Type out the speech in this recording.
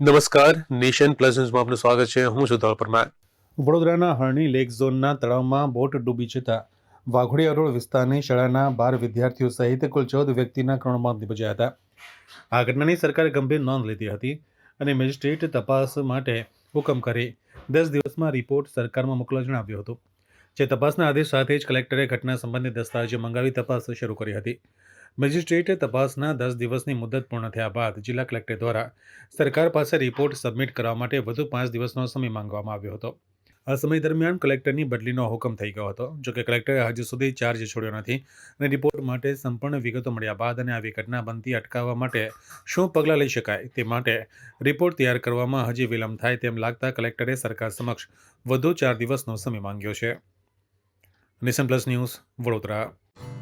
નમસ્કાર, nation plus ન્યૂઝમાં આપનું સ્વાગત છે. હું છું ધોળ પરમાર. વડોદરાના હરણી લેક ઝોનના તળાવમાં બોટ ડૂબી જતા વાઘોડિયા રોડ વિસ્તારની શાળાના બાર વિદ્યાર્થીઓ સહિત કુલ ચૌદ વ્યક્તિના કરુણ મોત નિપજ્યા હતા. આ ઘટનાની સરકારે ગંભીર નોંધ લીધી હતી અને મેજિસ્ટ્રેટ તપાસ માટે હુકમ કરી દસ દિવસમાં રિપોર્ટ સરકારમાં મોકલવા જણાવ્યું હતું. જે તપાસના આદેશ સાથે જ કલેક્ટરે ઘટના સંબંધિત દસ્તાવેજો મંગાવી તપાસ શરૂ કરી હતી. મેજિસ્ટ્રેટે તપાસના દસ દિવસની મુદત પૂર્ણ થયા બાદ જિલ્લા કલેક્ટર દ્વારા સરકાર પાસે રિપોર્ટ સબમિટ કરવા માટે વધુ પાંચ દિવસનો સમય માંગવામાં આવ્યો હતો. આ સમય દરમિયાન કલેક્ટરની બદલીનો હુકમ થઈ ગયો હતો જોકે કલેક્ટરે હજુ સુધી ચાર્જ છોડ્યો નથી અને રિપોર્ટ માટે સંપૂર્ણ વિગતો મળ્યા બાદ અને આવી ઘટના બનતી અટકાવવા માટે શું પગલાં લઈ શકાય તે માટે રિપોર્ટ તૈયાર કરવામાં હજી વિલંબ થાય તેમ લાગતા કલેક્ટરે સરકાર સમક્ષ વધુ ચાર દિવસનો સમય માંગ્યો છે. Nation Plus News Vadodara.